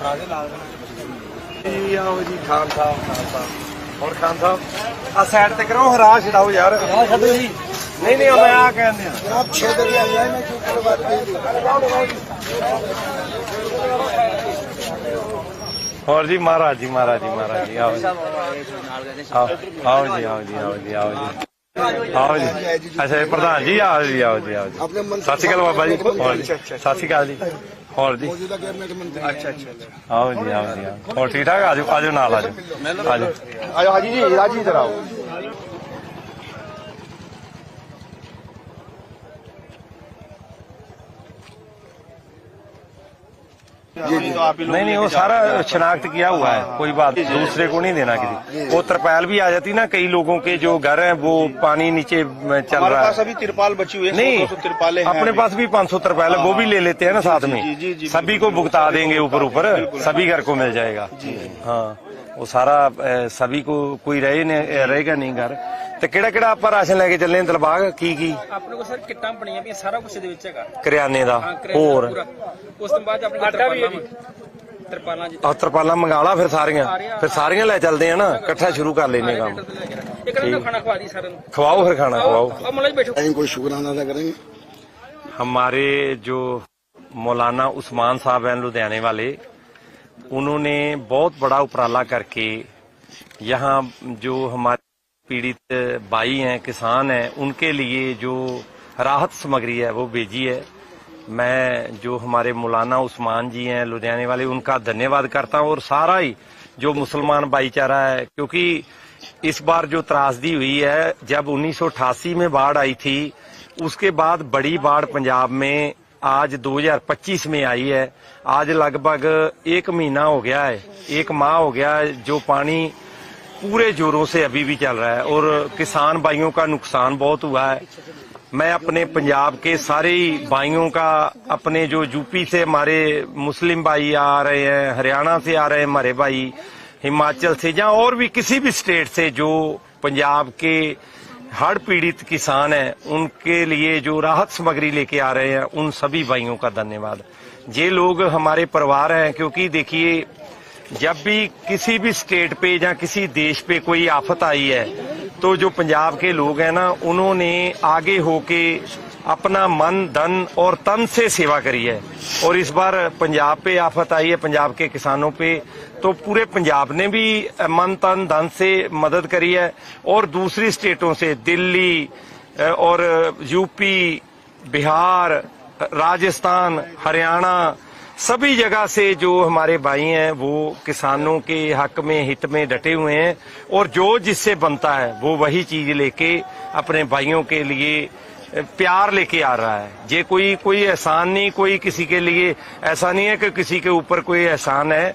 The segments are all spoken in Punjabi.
ਫਰਾਜ਼ੇ ਲਾਲ ਦੇ ਵਿੱਚ ਬਸਤੀ ਜੀ ਆਓ ਜੀ ਖਾਨ ਸਾਹਿਬ ਖਾਨ ਸਾਹਿਬ। ਹੋਰ ਖਾਨ ਸਾਹਿਬ? ਆ ਸਾਈਡ ਤੇ ਕਰੋ ਹਰਾ ਛਡਾਓ ਯਾਰ। ਹਰਾ ਛੱਡੋ ਜੀ। ਨਹੀਂ ਨਹੀਂ ਮੈਂ ਆ ਕਹਿੰਦੇ ਆ ਜਨਾਬ ਛੇਦ ਦੇ ਆ ਮੈਂ ਕੀ ਕਰਵਾ ਹੋਰ ਜੀ ਮਹਾਰਾਜ ਜੀ ਮਹਾਰਾਜ ਜੀ ਮਹਾਰਾਜ ਜੀ ਆਓ ਜੀ। ਆਓ ਜੀ ਆਓ ਜੀ ਆਓ ਜੀ ਆਓ ਜੀ। ਆਓ ਜੀ। ਅੱਛਾ ਪ੍ਰਧਾਨ ਜੀ ਆਓ ਜੀ ਆਓ ਜੀ ਆਓ ਜੀ। ਸਤਿ ਸ਼੍ਰੀ ਅਕਾਲ ਬਾਬਾ ਜੀ ਸਤਿ ਸ਼੍ਰੀ ਅਕਾਲ ਜੀ। ਹੋਰ ਜੀ? ਅੱਛਾ ਅੱਛਾ ਆਓ ਜੀ ਆਓ ਜੀ ਹੋਰ ਠੀਕ ਠਾਕ ਆਜੋ ਆਜੋ ਨਾਲ ਆਜੋ। ਆਜੋ। ਆਜੋ। ਜੀ ਰਾਜੀ ਜਰਾਓ جی، جی۔ نہیں نہیں وہ سارا شناخت کیا ہوا ہے کوئی بات دوسرے کو نہیں دینا کسی۔ وہ ترپال بھی آ جاتی نا کئی لوگوں کے جو گھر ہیں وہ پانی نیچے چل رہا ہے۔ ابھی ترپال بچی ہوئی نہیں اپنے پاس بھی پانچ سو ترپال ہے وہ بھی لے لیتے ہیں نا ساتھ میں۔ سبھی کو بھگتا دیں گے اوپر اوپر سبھی گھر کو مل جائے گا۔ ہاں وہ سارا سبھی کو کوئی رہے گا نہیں گھر۔ अ, सभी को कोई रहे नहीं रहेगा नहीं घर ਤੇ ਕਿਹੜਾ ਕਿਹੜਾ ਆਪਾਂ ਰਾਸ਼ਨ ਲੈ ਕੇ ਚੱਲੇ ਆਂ ਦਿਲਬਾਗ ਕੀ ਕੀ ਆਪਣੇ ਕੋਲ ਸਰ ਕਿੱਟਾਂ ਬਣੀਆਂ ਵੀ ਸਾਰਾ ਕੁਝ ਦੇ ਵਿੱਚ ਹੈਗਾ ਕਰਿਆਨੇ ਦਾ ਹਾਂ, ਕਰਿਆਨਾ ਹੋਰ ਪੂਰਾ। ਉਸ ਤੋਂ ਬਾਅਦ ਆਪਣੇ ਆਟਾ ਵੀ ਹੈ ਜੀ ਤਰਪਾਲਾਂ ਜੀ ਆ ਤਰਪਾਲਾਂ ਮੰਗਾ ਲਾ ਫਿਰ ਸਾਰੀਆਂ ਫਿਰ ਸਾਰੀਆਂ ਲੈ ਚੱਲਦੇ ਆ ਨਾ ਇਕੱਠਾ ਸ਼ੁਰੂ ਕਰ ਲੈਨੇ ਕੰਮ ਇੱਕ ਇਹਨਾਂ ਖਾਣਾ ਖਵਾ ਦੀ ਸਾਰਿਆਂ ਨੂੰ ਖਵਾਓ ਫਿਰ खाना खवाओ ਆ ਮਲਾ ਜੀ ਬੈਠੋ इनको शुक्राना अदा करेंगे हमारे जो मौलाना उस्मान साहब हैं लुधियाने वाले उन्होंने बहुत बड़ा उपराला करके यहाँ जो हमारे پیڑت بائی ہیں، کسان ہیں، ان کے لیے جو راحت سمگری ہے، وہ بھیجی ہے۔ میں جو ہمارے مولانا عثمان جی ہیں، لدھیانے والے، ان کا دھنیہ واد کرتا ہوں اور سارا ہی جو مسلمان بھائی چارہ ہے، کیونکہ اس بار جو تراسدی ہوئی ہے، جب انیس سو اٹھاسی میں باڑھ آئی تھی، اس کے بعد بڑی باڑھ پنجاب میں آج دو ہزار پچیس میں آئی ہے۔ آج لگ بھگ ایک مہینہ ہو گیا ہے، ایک ماہ ہو گیا ہے، جو پانی پورے جوروں سے ابھی بھی چل رہا ہے اور کسان بھائیوں کا نقصان بہت ہوا ہے۔ میں اپنے پنجاب کے سارے بھائیوں کا اپنے جو یو پی سے ہمارے مسلم بھائی آ رہے ہیں، ہریانہ سے آ رہے ہیں ہمارے بھائی، ہماچل سے یا اور بھی کسی بھی اسٹیٹ سے جو پنجاب کے ہڑ پیڑت کسان ہیں، ان کے لیے جو راحت سمگری لے کے آ رہے ہیں، ان سبھی بھائیوں کا دھنیہ واد۔ یہ لوگ ہمارے پروار ہیں کیونکہ دیکھیے जब भी किसी भी स्टेट पे या किसी देश पे कोई आफत आई है तो जो पंजाब के लोग हैं ना उन्होंने आगे होके अपना मन धन और तन से सेवा करी है और इस बार पंजाब पे आफत आई है पंजाब के किसानों पे तो पूरे पंजाब ने भी मन तन धन से मदद करी है और दूसरी स्टेटों से दिल्ली अ, और यूपी बिहार राजस्थान हरियाणा سبھی جگہ سے جو ہمارے بھائی ہیں وہ کسانوں کے حق میں ہت میں ڈٹے ہوئے ہیں اور جو جس سے بنتا ہے وہ وہی چیز لے کے اپنے بھائیوں کے لیے پیار لے کے آ رہا ہے یہ کوئی کوئی احسان نہیں کوئی کسی کے لیے ایسا نہیں ہے کہ کسی کے اوپر کوئی احسان ہے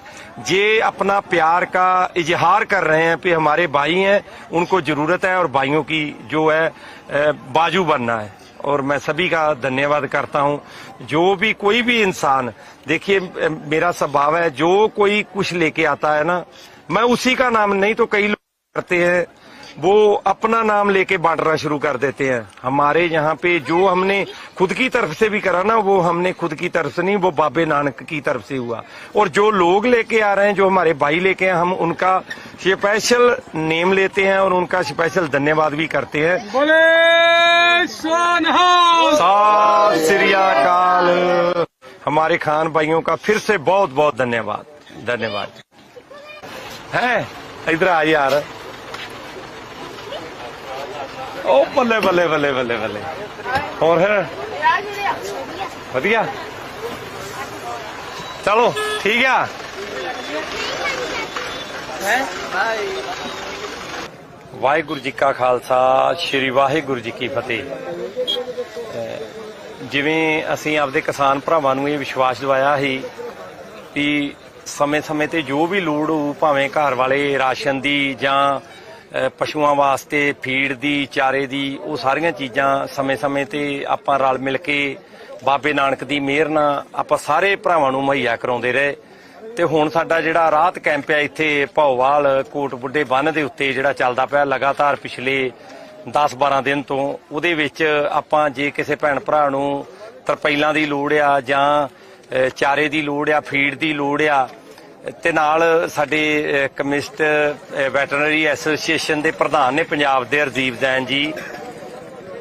یہ اپنا پیار کا اظہار کر رہے ہیں کہ ہمارے بھائی ہیں ان کو ضرورت ہے اور بھائیوں کی جو ہے بازو بننا ہے اور میں سبھی کا دھنیہ واد کرتا ہوں जो भी कोई भी इंसान देखिए अ, मेरा स्वभाव है जो कोई कुछ लेके आता है ना मैं उसी का नाम नहीं तो कई लोग करते हैं وہ اپنا نام لے کے بانٹنا شروع کر دیتے ہیں۔ ہمارے یہاں پہ جو ہم نے خود کی طرف سے بھی کرا نا وہ ہم نے خود کی طرف سے نہیں وہ بابے نانک کی طرف سے ہوا۔ اور جو لوگ لے کے آ رہے ہیں جو ہمارے بھائی لے کے ہیں ہم ان کا اسپیشل نیم لیتے ہیں اور ان کا اسپیشل دھنیہ واد بھی کرتے ہیں۔ ہاں۔ سات سری اکال۔ ہمارے خان بھائیوں کا پھر سے بہت بہت دھنیہ واد دھنیہ واد ہے ادھر آ یار ਉਹ ਬੱਲੇ ਬੱਲੇ ਬੱਲੇ ਬੱਲੇ ਬੱਲੇ। ਹੋਰ ਫਿਰ? ਵਧੀਆ। ਚਲੋ, ਠੀਕ ਆ। ਵਾਹਿਗੁਰੂ ਜੀ ਕਾ ਖਾਲਸਾ, ਸ੍ਰੀ ਵਾਹਿਗੁਰੂ ਜੀ ਕੀ ਫਤਿਹ। ਜਿਵੇਂ ਅਸੀਂ ਆਪਦੇ ਕਿਸਾਨ ਭਰਾਵਾਂ ਨੂੰ ਇਹ ਵਿਸ਼ਵਾਸ ਦਿਵਾਇਆ ਸੀ ਕਿ ਸਮੇਂ-ਸਮੇਂ ਤੇ ਜੋ ਵੀ ਲੋੜ ਹੋਊ, ਭਾਵੇਂ ਘਰ ਵਾਲੇ ਰਾਸ਼ਨ ਦੀ ਜਾਂ ਪਸ਼ੂਆਂ ਵਾਸਤੇ, ਫੀਡ ਦੀ, ਚਾਰੇ ਦੀ, ਉਹ ਸਾਰੀਆਂ ਚੀਜ਼ਾਂ ਸਮੇਂ-ਸਮੇਂ ਤੇ ਆਪਾਂ ਰਲ ਮਿਲ ਕੇ ਬਾਬੇ ਨਾਨਕ ਦੀ ਮਿਹਰ ਨਾਲ ਆਪਾਂ ਸਾਰੇ ਭਰਾਵਾਂ ਨੂੰ ਮੁਹੱਈਆ ਕਰਾਉਂਦੇ ਰਹੇ। ਤੇ ਹੁਣ ਸਾਡਾ ਜਿਹੜਾ ਰਾਹਤ ਕੈਂਪ ਹੈ ਇੱਥੇ ਭੌਵਾਲ, ਕੋਟ ਬੁੱਢੇ ਬੰਨ ਦੇ ਉੱਤੇ ਜਿਹੜਾ ਚੱਲਦਾ ਪਿਆ ਲਗਾਤਾਰ ਪਿਛਲੇ 10-12 ਦਿਨ ਤੋਂ, ਉਹਦੇ ਵਿੱਚ ਆਪਾਂ ਜੇ ਕਿਸੇ ਭੈਣ ਭਰਾ ਨੂੰ ਤਰਪੈਲਾਂ ਦੀ ਲੋੜ ਆ ਜਾਂ ਚਾਰੇ ਦੀ ਲੋੜ ਆ, ਫੀਡ ਦੀ ਲੋੜ ਆ ਤੇ ਨਾਲ ਸਾਡੇ ਕਮਿਸਟ ਵੈਟਰਨਰੀ ਐਸੋਸੀਏਸ਼ਨ ਦੇ ਪ੍ਰਧਾਨ ਨੇ ਪੰਜਾਬ ਦੇ ਰਜੀਵ ਜੈਨ ਜੀ।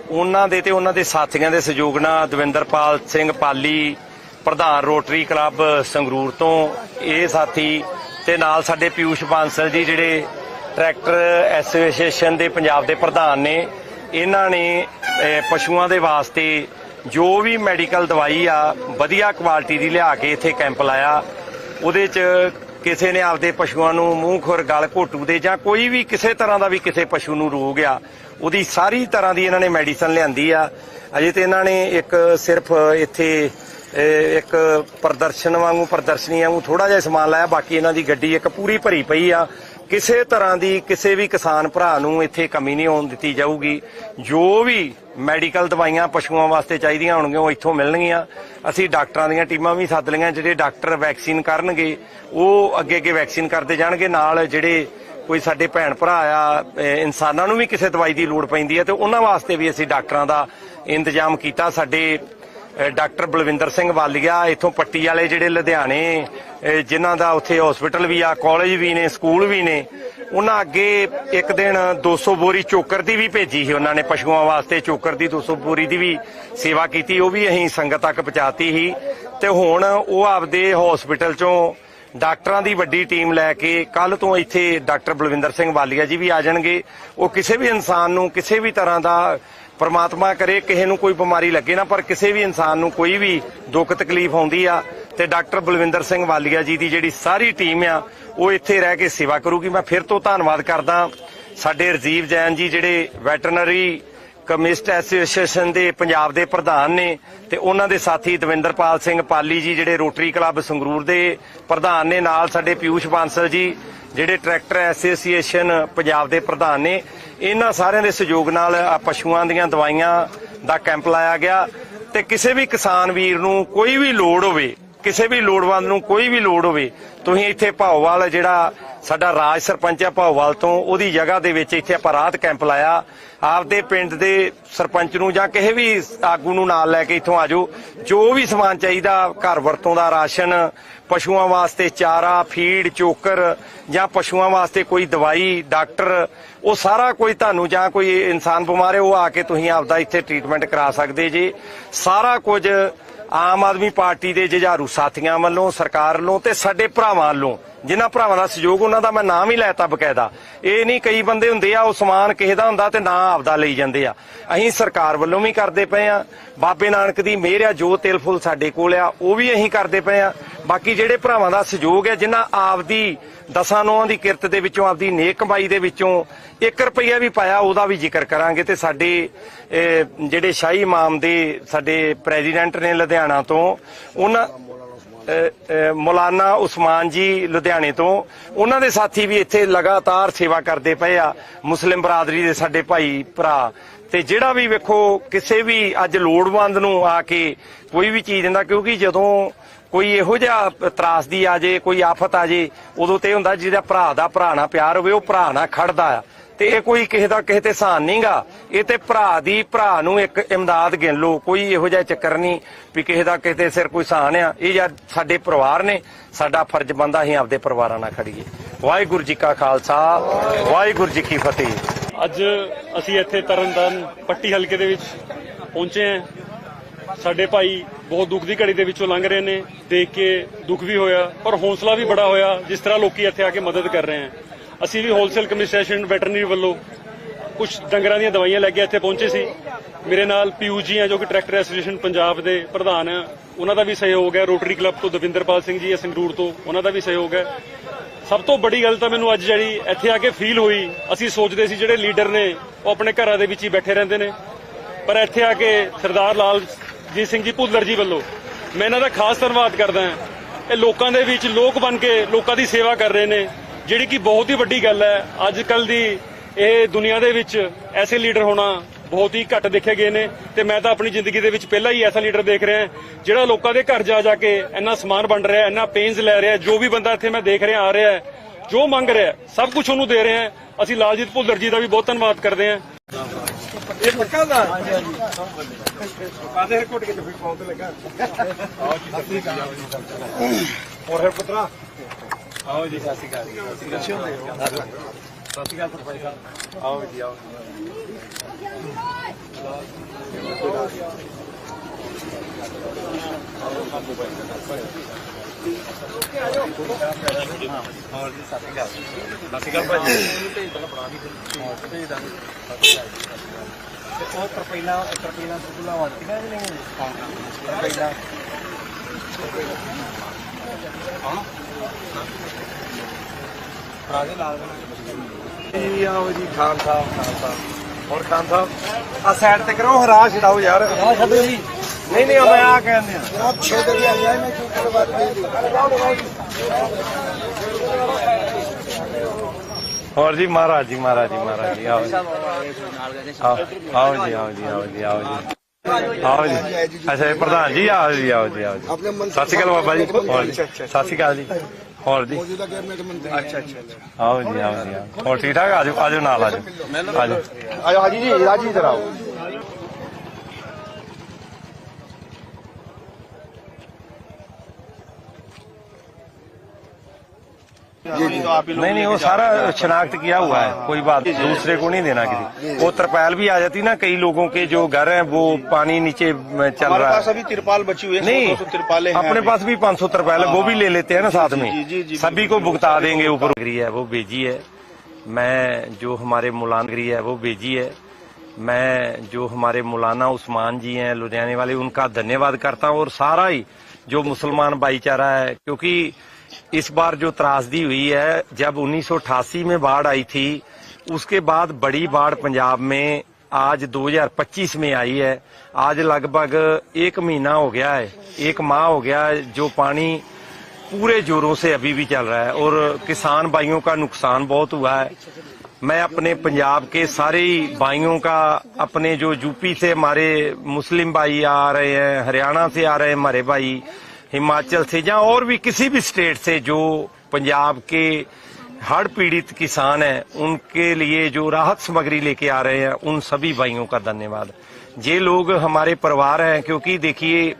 ਉਹਨਾਂ ਦੇ ਤੇ ਉਹਨਾਂ ਦੇ ਸਾਥੀਆਂ ਦੇ ਸਹਿਯੋਗ ਨਾਲ ਦਵਿੰਦਰਪਾਲ ਸਿੰਘ ਪਾਲੀ, ਪ੍ਰਧਾਨ ਰੋਟਰੀ ਕਲੱਬ ਸੰਗਰੂਰ ਤੋਂ ਇਹ ਸਾਥੀ ਤੇ ਨਾਲ ਸਾਡੇ ਪਿਊਸ਼ ਬਾਂਸਲ ਜੀ ਜਿਹੜੇ ਟਰੈਕਟਰ ਐਸੋਸੀਏਸ਼ਨ ਦੇ ਪੰਜਾਬ ਦੇ ਪ੍ਰਧਾਨ ਨੇ, ਇਹਨਾਂ ਨੇ ਪਸ਼ੂਆਂ ਦੇ ਵਾਸਤੇ ਜੋ ਵੀ ਮੈਡੀਕਲ ਦਵਾਈ ਆ, ਵਧੀਆ ਕੁਆਲਿਟੀ ਦੀ ਲਿਆ ਕੇ ਇੱਥੇ ਕੈਂਪ ਲਾਇਆ। ਉਹਦੇ 'ਚ ਕਿਸੇ ਨੇ ਆਪਦੇ ਪਸ਼ੂਆਂ ਨੂੰ ਮੂੰਹ ਖੁਰ, ਗਲ ਘੋਟੂ ਦੇ ਜਾਂ ਕੋਈ ਵੀ ਕਿਸੇ ਤਰ੍ਹਾਂ ਦਾ ਵੀ ਕਿਸੇ ਪਸ਼ੂ ਨੂੰ ਰੋਗ ਆ, ਉਹਦੀ ਸਾਰੀ ਤਰ੍ਹਾਂ ਦੀ ਇਹਨਾਂ ਨੇ ਮੈਡੀਸਨ ਲਿਆਂਦੀ ਆ। ਅਜੇ ਤੇ ਇਹਨਾਂ ਨੇ ਇੱਕ ਸਿਰਫ ਇੱਥੇ ਇੱਕ ਪ੍ਰਦਰਸ਼ਨ ਵਾਂਗੂ ਪ੍ਰਦਰਸ਼ਨੀ ਵਾਂਗੂ ਥੋੜਾ ਜਿਹਾ ਸਮਾਨ ਲਾਇਆ, ਬਾਕੀ ਇਹਨਾਂ ਦੀ ਗੱਡੀ ਇੱਕ ਪੂਰੀ ਭਰੀ ਪਈ ਆ। ਕਿਸੇ ਤਰ੍ਹਾਂ ਦੀ ਕਿਸੇ ਵੀ ਕਿਸਾਨ ਭਰਾ ਨੂੰ ਇੱਥੇ ਕਮੀ ਨਹੀਂ ਆਉਣ ਦਿੱਤੀ ਜਾਊਗੀ। ਜੋ ਵੀ ਮੈਡੀਕਲ ਦਵਾਈਆਂ ਪਸ਼ੂਆਂ ਵਾਸਤੇ ਚਾਹੀਦੀਆਂ ਹੋਣਗੀਆਂ, ਉਹ ਇੱਥੋਂ ਮਿਲਣਗੀਆਂ। ਅਸੀਂ ਡਾਕਟਰਾਂ ਦੀਆਂ ਟੀਮਾਂ ਵੀ ਸੱਦ ਲਈਆਂ, ਜਿਹੜੇ ਡਾਕਟਰ ਵੈਕਸੀਨ ਕਰਨਗੇ, ਉਹ ਅੱਗੇ ਅੱਗੇ ਵੈਕਸੀਨ ਕਰਦੇ ਜਾਣਗੇ। ਨਾਲ ਜਿਹੜੇ ਕੋਈ ਸਾਡੇ ਭੈਣ ਭਰਾ ਆ ਇਨਸਾਨਾਂ ਨੂੰ ਵੀ ਕਿਸੇ ਦਵਾਈ ਦੀ ਲੋੜ ਪੈਂਦੀ ਹੈ, ਤੇ ਉਹਨਾਂ ਵਾਸਤੇ ਵੀ ਅਸੀਂ ਡਾਕਟਰਾਂ ਦਾ ਇੰਤਜ਼ਾਮ ਕੀਤਾ। ਸਾਡੇ ਡਾਕਟਰ ਬਲਵਿੰਦਰ ਸਿੰਘ ਵਾਲੀਆ, ਇਥੋਂ ਪੱਟੀ ਵਾਲੇ ਜਿਹੜੇ ਲੁਧਿਆਣੇ ਅਹ ਜਿਨ੍ਹਾਂ ਦਾ ਉੱਥੇ ਹਸਪੀਟਲ ਵੀ ਆ ਕਾਲਜ ਵੀ ਨੇ ਸਕੂਲ ਵੀ ਨੇ, ਉਹਨਾਂ ਅੱਗੇ ਇੱਕ ਦਿਨ 200 ਬੋਰੀ ਚੋਕਰ ਦੀ ਵੀ ਭੇਜੀ ਸੀ ਉਹਨਾਂ ਨੇ, ਪਸ਼ੂਆਂ ਵਾਸਤੇ ਚੋਕਰ ਦੀ 200 ਬੋਰੀ ਦੀ ਵੀ ਸੇਵਾ ਕੀਤੀ, ਉਹ ਵੀ ਅਸੀਂ ਸੰਗਤ ਤੱਕ ਪਹੁੰਚਾਤੀ ਸੀ। ਤੇ ਹੁਣ ਉਹ ਆਪਦੇ ਹਸਪੀਟਲ ਚੋਂ ਡਾਕਟਰਾਂ ਦੀ ਵੱਡੀ ਟੀਮ ਲੈ ਕੇ ਕੱਲ ਤੋਂ ਇੱਥੇ ਡਾਕਟਰ ਬਲਵਿੰਦਰ ਸਿੰਘ ਵਾਲੀਆ ਜੀ ਵੀ ਆ ਜਾਣਗੇ। ਉਹ ਕਿਸੇ ਵੀ ਇਨਸਾਨ ਨੂੰ ਕਿਸੇ ਵੀ ਤਰ੍ਹਾਂ ਦਾ ਪਰਮਾਤਮਾ ਕਰੇ, ਕਿਸੇ ਨੂੰ ਕੋਈ ਬਿਮਾਰੀ ਲੱਗੇ ਨਾ, ਪਰ ਕਿਸੇ ਵੀ ਇਨਸਾਨ ਨੂੰ ਕੋਈ ਵੀ ਦੁੱਖ ਤਕਲੀਫ ਆਉਂਦੀ ਆ, ਤੇ ਡਾਕਟਰ ਬਲਵਿੰਦਰ ਸਿੰਘ ਵਾਲੀਆ ਜੀ ਦੀ ਜਿਹੜੀ ਸਾਰੀ ਟੀਮ ਆ, ਉਹ ਇੱਥੇ ਰਹਿ ਕੇ ਸੇਵਾ ਕਰੂਗੀ। ਮੈਂ ਫਿਰ ਤੋਂ ਧੰਨਵਾਦ ਕਰਦਾ ਸਾਡੇ ਰਜੀਵ ਜੈਨ ਜੀ, ਜਿਹੜੇ ਵੈਟਰਨਰੀ ਕਮਿਸਟ ਐਸੋਸੀਏਸ਼ਨ ਦੇ ਪੰਜਾਬ ਦੇ ਪ੍ਰਧਾਨ ਨੇ, ਤੇ ਉਹਨਾਂ ਦੇ ਸਾਥੀ ਦਵਿੰਦਰਪਾਲ ਸਿੰਘ ਪਾਲੀ ਜੀ, ਜਿਹੜੇ ਰੋਟਰੀ ਕਲੱਬ ਸੰਗਰੂਰ ਦੇ ਪ੍ਰਧਾਨ ਨੇ, ਨਾਲ ਸਾਡੇ ਪਿਊਸ਼ ਬਾਂਸਲ ਜੀ, ਜਿਹੜੇ ਟਰੈਕਟਰ ਐਸੋਸੀਏਸ਼ਨ ਪੰਜਾਬ ਦੇ ਪ੍ਰਧਾਨ ਨੇ ਇਹਨਾਂ ਸਾਰਿਆਂ ਦੇ ਸਹਿਯੋਗ ਨਾਲ ਪਸ਼ੂਆਂ ਦੀਆਂ ਦਵਾਈਆਂ ਦਾ ਕੈਂਪ ਲਾਇਆ ਗਿਆ ਤੇ ਕਿਸੇ ਵੀ ਕਿਸਾਨ ਵੀਰ ਨੂੰ ਕੋਈ ਵੀ ਲੋੜ ਹੋਵੇ, ਕਿਸੇ ਵੀ ਲੋੜਵੰਦ ਨੂੰ ਕੋਈ ਵੀ ਲੋੜ ਹੋਵੇ, ਤੁਸੀਂ ਇੱਥੇ ਭਾਓਵਾਲ ਜਿਹੜਾ ਸਾਡਾ ਰਾਜ ਸਰਪੰਚ ਹੈ ਭਾਉਵਾਲ ਤੋਂ, ਉਹਦੀ ਜਗ੍ਹਾ ਦੇ ਵਿੱਚ ਇੱਥੇ ਆਪਾਂ ਰਾਹਤ ਕੈਂਪ ਲਾਇਆ। ਆਪਦੇ ਪਿੰਡ ਦੇ ਸਰਪੰਚ ਨੂੰ ਜਾਂ ਕਿਸੇ ਵੀ ਆਗੂ ਨੂੰ ਨਾਲ ਲੈ ਕੇ ਇੱਥੋਂ ਆਜੋ ਜੋ ਵੀ ਸਮਾਨ ਚਾਹੀਦਾ, ਘਰ ਵਰਤੋਂ ਦਾ ਰਾਸ਼ਨ ਪਸ਼ੂਆਂ ਵਾਸਤੇ ਚਾਰਾ, ਫੀਡ, ਚੋਕਰ ਜਾਂ ਪਸ਼ੂਆਂ ਵਾਸਤੇ ਕੋਈ ਦਵਾਈ, ਡਾਕਟਰ, ਉਹ ਸਾਰਾ ਕੋਈ ਤੁਹਾਨੂੰ ਜਾਂ ਕੋਈ ਇਨਸਾਨ ਬਿਮਾਰ ਹੈ, ਉਹ ਆ ਕੇ ਤੁਸੀਂ ਆਪਦਾ ਇੱਥੇ ਟ੍ਰੀਟਮੈਂਟ ਕਰਾ ਸਕਦੇ ਜੀ। ਸਾਰਾ ਕੁਝ ਆਮ ਆਦਮੀ ਪਾਰਟੀ ਦੇ ਜੁਝਾਰੂ ਸਾਥੀਆਂ ਵੱਲੋਂ, ਸਰਕਾਰ ਵੱਲੋਂ ਤੇ ਸਾਡੇ ਭਰਾਵਾਂ ਵੱਲੋਂ, ਜਿਨ੍ਹਾਂ ਭਰਾਵਾਂ ਦਾ ਸਹਿਯੋਗ ਉਹਨਾਂ ਦਾ ਮੈਂ ਨਾਮ ਹੀ ਲੈਤਾ ਬਕਾਇਦਾ। ਇਹ ਨਹੀਂ ਕਈ ਬੰਦੇ ਹੁੰਦੇ ਆ, ਉਹ ਸਮਾਨ ਕਿਸੇ ਦਾ ਹੁੰਦਾ ਤੇ ਨਾ ਆਪਦਾ ਲਈ ਜਾਂਦੇ ਆ। ਅਸੀਂ ਸਰਕਾਰ ਵੱਲੋਂ ਵੀ ਕਰਦੇ ਪਏ ਆ, ਬਾਬੇ ਨਾਨਕ ਦੀ ਮਿਹਰ ਆ, ਜੋ ਤਿਲ ਫੁੱਲ ਸਾਡੇ ਕੋਲ ਆ, ਉਹ ਵੀ ਅਸੀਂ ਕਰਦੇ ਪਏ ਆ। ਬਾਕੀ ਜਿਹੜੇ ਭਰਾਵਾਂ ਦਾ ਸਹਿਯੋਗ ਹੈ, ਜਿਨ੍ਹਾਂ ਆਪਦੀ ਦਸਾਂ ਨੌਆਂ ਦੀ ਕਿਰਤ ਦੇ ਵਿੱਚੋਂ, ਆਪਦੀ ਨੇਕ ਕਮਾਈ ਦੇ ਵਿੱਚੋਂ 1 ਰੁਪਈਆ ਵੀ ਪਾਇਆ, ਉਹਦਾ ਵੀ ਜ਼ਿਕਰ ਕਰਾਂਗੇ। ਤੇ ਸਾਡੇ ਜਿਹੜੇ ਸ਼ਾਹੀ ਇਮਾਮ ਦੇ ਸਾਡੇ ਪ੍ਰੈਜ਼ੀਡੈਂਟ ਨੇ ਲੁਧਿਆਣਾ ਤੋਂ, ਉਹਨਾਂ ਮੌਲਾਨਾ ਉਸਮਾਨ ਜੀ ਲੁਧਿਆਣੇ ਤੋਂ, ਉਹਨਾਂ ਦੇ ਸਾਥੀ ਵੀ ਇੱਥੇ ਲਗਾਤਾਰ ਸੇਵਾ ਕਰਦੇ ਪਏ ਆ, ਮੁਸਲਿਮ ਬਰਾਦਰੀ ਦੇ ਸਾਡੇ ਭਾਈ ਭਰਾ। ਤੇ ਜਿਹੜਾ ਵੀ ਵੇਖੋ, ਕਿਸੇ ਵੀ ਅੱਜ ਲੋੜਵੰਦ ਨੂੰ ਆ ਕੇ ਕੋਈ ਵੀ ਚੀਜ਼ ਦਿੰਦਾ, ਕਿਉਂਕਿ ਜਦੋਂ ਕੋਈ ਇਹੋ ਜਿਹਾ ਤਰਾਸਦੀ ਆ ਜੇ, ਕੋਈ ਆਫਤ ਆ ਜੇ, ਉਦੋਂ ਤੇ ਹੁੰਦਾ ਜਿਹਦਾ ਭਰਾ ਦਾ ਭਰਾ ਨਾਲ ਪਿਆਰ ਹੋਵੇ, ਉਹ ਭਰਾ ਨਾਲ ਖੜਦਾ ਆ। ਤੇ ਇਹ ਕੋਈ ਕਿਸੇ ਦਾ ਕਿਸੇ ਤੇ ਸਾਨ ਨਹੀਂਗਾ ਇਹ ਤੇ ਭਰਾ ਦੀ ਭਰਾ ਨੂੰ ਇੱਕ ਇਮਦਾਦ ਗਿਣ ਲਓ, ਕੋਈ ਇਹੋ ਜਿਹਾ ਚੱਕਰ ਨਹੀਂ ਵੀ ਕਿਸੇ ਦਾ ਕਿਸੇ ਤੇ ਸਿਰ ਕੋਈ ਸਾਨ ਆ। ਇਹ ਯਾਰ ਸਾਡੇ ਪਰਿਵਾਰ ਨੇ, ਸਾਡਾ ਫਰਜ਼ ਬੰਦਾ ਅਸੀਂ ਆਪਦੇ ਪਰਿਵਾਰਾਂ ਨਾਲ ਖੜੀਏ। ਵਾਹਿਗੁਰੂ ਜੀ ਕਾ ਖਾਲਸਾ, ਵਾਹਿਗੁਰੂ ਜੀ ਕੀ ਫਤਿਹ। ਅੱਜ ਅਸੀਂ ਇੱਥੇ ਤਰਨਤਾਰਨ ਪੱਟੀ ਹਲਕੇ ਦੇ ਵਿੱਚ ਪਹੁੰਚੇ ਹਾਂ। ਸਾਡੇ ਭਾਈ ਬਹੁਤ ਦੁੱਖ ਦੀ ਘੜੀ ਦੇ ਵਿੱਚੋਂ ਲੰਘ ਰਹੇ ਨੇ, ਦੇਖ ਕੇ ਦੁੱਖ ਵੀ ਹੋਇਆ, ਪਰ ਹੌਸਲਾ ਵੀ ਬੜਾ ਹੋਇਆ, ਜਿਸ ਤਰ੍ਹਾਂ ਲੋਕੀ ਇੱਥੇ ਆ ਕੇ ਮਦਦ ਕਰ ਰਹੇ ਹਨ ਅਸੀਂ ਵੀ ਹੋਲਸੇਲ ਕਮਿਸ਼ਨ ਵੈਟਰਨਰੀ ਵੱਲੋਂ ਕੁਝ ਡੰਗਰਾਂ ਦੀਆਂ ਦਵਾਈਆਂ ਲੈ ਕੇ ਇੱਥੇ ਪਹੁੰਚੇ ਸੀ। ਮੇਰੇ ਨਾਲ ਪੀਯੂ ਜੀ ਹੈ ਜੋ ਕਿ ਟਰੈਕਟਰ ਐਸੋਸੀਏਸ਼ਨ ਪੰਜਾਬ ਦੇ ਪ੍ਰਧਾਨ ਹੈ ਉਹਨਾਂ ਦਾ ਵੀ ਸਹਿਯੋਗ ਹੈ। ਰੋਟਰੀ ਕਲੱਬ ਤੋਂ ਦਵਿੰਦਰਪਾਲ ਸਿੰਘ ਜੀ ਹੈ ਸੰਗਰੂਰ ਤੋਂ, ਉਹਨਾਂ ਦਾ ਵੀ ਸਹਿਯੋਗ ਹੈ। ਸਭ ਤੋਂ ਵੱਡੀ ਗੱਲ ਤਾਂ ਮੈਨੂੰ ਅੱਜ ਜਿਹੜੀ ਇੱਥੇ ਆ ਕੇ ਫੀਲ ਹੋਈ, ਅਸੀਂ ਸੋਚਦੇ ਸੀ ਜਿਹੜੇ ਲੀਡਰ ਨੇ, ਉਹ ਆਪਣੇ ਘਰਾਂ ਦੇ ਵਿੱਚ ਹੀ ਬੈਠੇ ਰਹਿੰਦੇ ਨੇ। ਪਰ ਇੱਥੇ ਆ ਕੇ ਸਰਦਾਰ ਲਾਲ ਜੀ ਸਿੰਘ ਜੀ, ਭੁੱਲਰ ਜੀ ਵੱਲੋਂ। ਮੈਂ ਇਹਨਾਂ ਦਾ ਖਾਸ ਧੰਨਵਾਦ ਕਰਦਾ ਹਾਂ। ਇਹ ਲੋਕਾਂ ਦੇ ਵਿੱਚ ਲੋਕ ਬਣ ਕੇ ਲੋਕਾਂ ਦੀ ਸੇਵਾ ਕਰ ਰਹੇ ਨੇ। ਜਿਹੜੀ ਕਿ ਬਹੁਤ ਹੀ ਵੱਡੀ ਗੱਲ ਹੈ। ਅੱਜ ਕੱਲ ਦੀ ਇਹ ਦੁਨੀਆ ਦੇ ਵਿੱਚ ਐਸੇ ਲੀਡਰ ਹੋਣਾ ਬਹੁਤ ਹੀ ਘੱਟ ਦੇਖੇ ਗਏ ਨੇ। ਤੇ ਮੈਂ ਤਾਂ ਆਪਣੀ ਜ਼ਿੰਦਗੀ ਦੇ ਵਿੱਚ ਪਹਿਲਾਂ ਹੀ ਐਸਾ ਲੀਡਰ ਦੇਖ ਰਿਹਾ ਜਿਹੜਾ ਲੋਕਾਂ ਦੇ ਘਰ ਜਾ ਜਾ ਕੇ ਇੰਨਾ ਸਮਾਨ ਵੰਡ ਰਿਹਾ, ਇੰਨਾ ਪੇਨਸ ਲੈ ਰਿਹਾ, ਜੋ ਵੀ ਬੰਦਾ ਇੱਥੇ ਮੈਂ ਦੇਖ ਰਿਹਾ, ਆ ਰਿਹਾ ਜੋ ਮੰਗ ਰਿਹਾ, ਸਭ ਕੁਝ ਉਹਨੂੰ ਦੇ ਰਿਹਾ ਅਸੀਂ ਲਾਲਜੀਤ ਭੁੱਲਰ ਜੀ ਦਾ ਵੀ ਬਹੁਤ ਧੰਨਵਾਦ ਕਰਦੇ ਹਾਂ। ਇਹ ਪੱਕਾ ਦਾ ਹਾਂਜੀ ਹਾਂਜੀ। ਪਾਸੇ ਕੋਟ ਕੇ ਫਿਰ ਪੌਂਦੇ ਲੱਗਾ। ਹੋਰ ਹੈ ਪੁੱਤਰਾ? ਆਓ ਜੀ ਸਤਿ ਸ਼੍ਰੀ ਅਕਾਲ ਜੀ ਸਤਿ ਸ਼੍ਰੀ ਅਕਾਲ। ਸਤਿ ਸ਼੍ਰੀ ਅਕਾਲ। ਸਰਪੰਚ ਸਾਹਿਬ। ਆਓ ਜੀ ਆਓ ਉਹ ਤਰਪੀਲਾ ਤਰਪੀਲਾ ਸੁਕੂਲਾ ਵਾਟੀਆਂ ਜੀ ਨਹੀਂ ਹਾਂ ਤਰਪੀਲਾ ਰਾਜੇ ਲਾਲ ਜੀ ਆਓ ਜੀ ਖਾਨ ਸਾਹਿਬ ਖਾਨ ਸਾਹਿਬ ਹੋਰ ਖਾਨ ਸਾਹਿਬ ਆ ਸਾਈਡ ਤੇ ਕਰੋ ਹਰਾ ਛਡਾਓ ਯਾਰ। ਹਰਾ ਛੱਡੋ ਜੀ। ਨਹੀਂ ਨਹੀਂ ਮੈਂ ਆ ਕਹਿੰਦੇ ਆ। ਆਪ ਛੇ ਦੇ ਆ ਮੈਂ ਕੀ ਕਰਵਾ ਹੋਰ ਜੀ ਮਹਾਰਾਜ ਜੀ ਮਹਾਰਾਜ ਜੀ ਮਹਾਰਾਜ ਜੀ ਆਓ ਜੀ। ਆਓ ਜੀ ਆਓ ਜੀ ਆਓ ਜੀ ਆਓ ਜੀ ਆਓ ਜੀ। ਅੱਛਾ ਪ੍ਰਧਾਨ ਜੀ ਆਓ ਜੀ ਆਓ ਜੀ ਆਓ ਜੀ। ਸਤਿ ਸ਼੍ਰੀ ਅਕਾਲ ਬਾਬਾ ਜੀ। ਹੋਰ ਜੀ ਸਤਿ ਸ਼੍ਰੀ ਅਕਾਲ ਜੀ। ਹੋਰ ਜੀ। ਆਓ ਜੀ ਆਓ ਜੀ ਹੋਰ ਠੀਕ ਠਾਕ? ਆਜੋ ਆਜੋ ਨਾਲ ਆਜੋ। ਆਜੋ। ਆਜੋ ਜੀ ਰਾਜੀ ਜਰਾ جی۔ نہیں نہیں وہ سارا شناخت کیا ہوا ہے کوئی بات دوسرے کو نہیں دینا کسی۔ ہاں۔ وہ ترپال بھی آ جاتی نا کئی لوگوں کے جو گھر ہیں وہ پانی نیچے چل رہا ہے۔ ترپال بچی ہوئی نہیں اپنے پاس بھی پانچ سو ترپال ہے وہ بھی لے لیتے ہیں نا ساتھ میں۔ سبھی کو بھگتا دیں گے اوپر گری ہے وہ بھیجی ہے۔ میں جو ہمارے مولان گری ہے وہ بھیجی ہے۔ میں جو ہمارے مولانا عثمان جی ہیں لدھیانے والے ان کا دھنیہ واد کرتا ہوں اور سارا ہی جو مسلمان بھائی چارہ ہے کیونکہ اس بار جو تراسدی ہوئی ہے، جب انیس سو اٹھاسی میں باڑھ آئی تھی، اس کے بعد بڑی باڑھ پنجاب میں آج دو ہزار پچیس میں آئی ہے۔ آج لگ بھگ ایک مہینہ ہو گیا ہے، ایک ماہ ہو گیا ہے جو پانی پورے جوروں سے ابھی بھی چل رہا ہے اور کسان بھائیوں کا نقصان بہت ہوا ہے۔ میں اپنے پنجاب کے سارے بھائیوں کا، اپنے جو یو پی سے ہمارے مسلم بھائی آ رہے ہیں، ہریانہ سے آ رہے ہیں ہمارے بھائی ہماچل سے یا اور بھی کسی بھی سٹیٹ سے جو پنجاب کے ہر پیڑت کسان ہیں، ان کے لیے جو راحت سمگری لے کے آ رہے ہیں، ان سبھی بھائیوں کا دھنیہ واد یہ لوگ ہمارے پروار ہیں، کیونکہ دیکھیے،